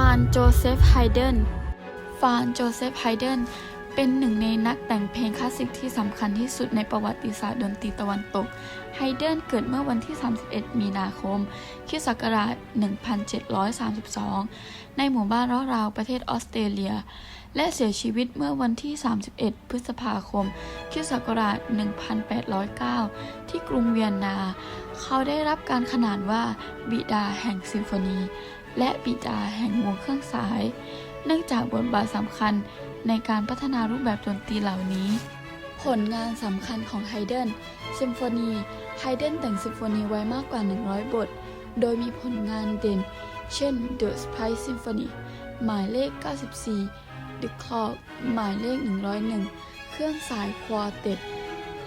ฟานโจเซฟไฮเดนฟานโจเซฟไฮเดน เป็นหนึ่งในนักแต่งเพลงคลาสสิกที่สำคัญที่สุดในประวัติศาสตร์ดนตรีตะวันตก ไฮเดนเกิดเมื่อวันที่ 31 มีนาคมคิศักราช 1732 ในหมู่บ้านรอราวประเทศออสเตรเลีย และเสียชีวิตเมื่อวันที่ 31 พฤษภาคมคิศักราช 1809 ที่กรุงเวียนนา เขาได้รับการขนานว่าบิดาแห่งซิมโฟนี และบิดาแห่งวงเครื่องสาย เนื่องจากบทบาทสำคัญในการพัฒนารูปแบบดนตรีเหล่านี้ ผลงานสำคัญของไฮเดนซิมโฟนีไฮเดนแต่งซิมโฟนีไว้มากกว่า 100 บท โดยมีผลงานเด่น เช่น The Spice Symphony หมายเลข 94 The Clock หมายเลข 101 เครื่องสายควอเต็ต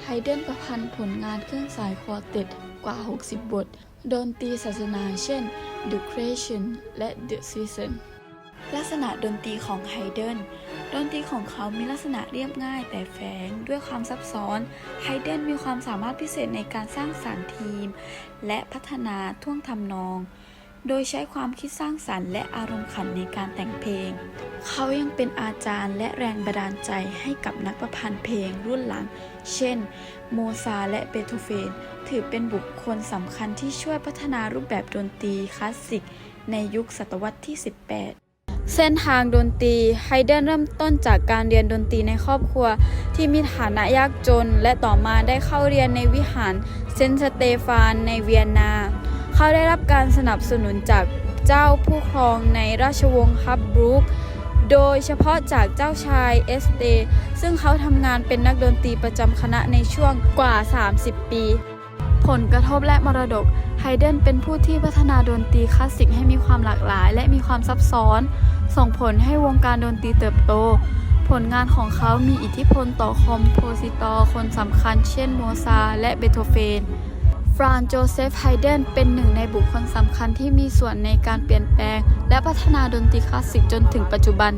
ไฮเดนประพันธ์ผลงานเครื่องสายควอเต็ตกว่า 60 บท ดนตรีศาสนาเช่น The Creation และ The Season ลักษณะดนตรีของไฮเดนดนตรีของเขามีลักษณะเรียบง่ายแต่แฝงด้วยความซับซ้อน ไฮเดนมีความสามารถพิเศษในการสร้างสรรค์ทีม และพัฒนาท่วงทำนอง โดยใช้ความคิดสร้างสรรค์และอารมณ์ขันในการแต่งเพลง เขายังเป็นอาจารย์และแรงบันดาลใจให้กับนักประพันธ์เพลงรุ่นหลัง เช่น โมซาและเบโธเฟน ถือเป็นบุคคลสำคัญที่ช่วยพัฒนารูปแบบดนตรีคลาสสิก ในยุคศตวรรษที่ 18 เส้นทางดนตรีไฮเดนเริ่มต้นจากการเรียนดนตรีในครอบครัว ที่มีฐานะยากจน และต่อมาได้เข้าเรียนในวิหารเซนสเตฟานในเวียนนา เขาได้รับการสนับสนุนจากเจ้าผู้ครองในราชวงศ์ฮับบรูกโดยเฉพาะจากเจ้าชายเอสเต ซึ่งเขาทำงานเป็นนักดนตรีประจำคณะในช่วงกว่า 30 ปี ผลกระทบและมรดกไฮเดนเป็นผู้ที่พัฒนาดนตรีคลาสสิกให้มีความหลากหลาย และมีความซับซ้อน ส่งผลให้วงการดนตรีเติบโต ผลงานของเขามีอิทธิพลต่อคอมโพสิตอร์คนสำคัญเช่นโมซาและเบโธเฟนฟรานโจเซฟไฮเดนเป็นหนึ่งในบุคคลสำคัญที่มีส่วนในการเปลี่ยนแปลง และพัฒนาดนตรีคลาสสิกจนถึงปัจจุบัน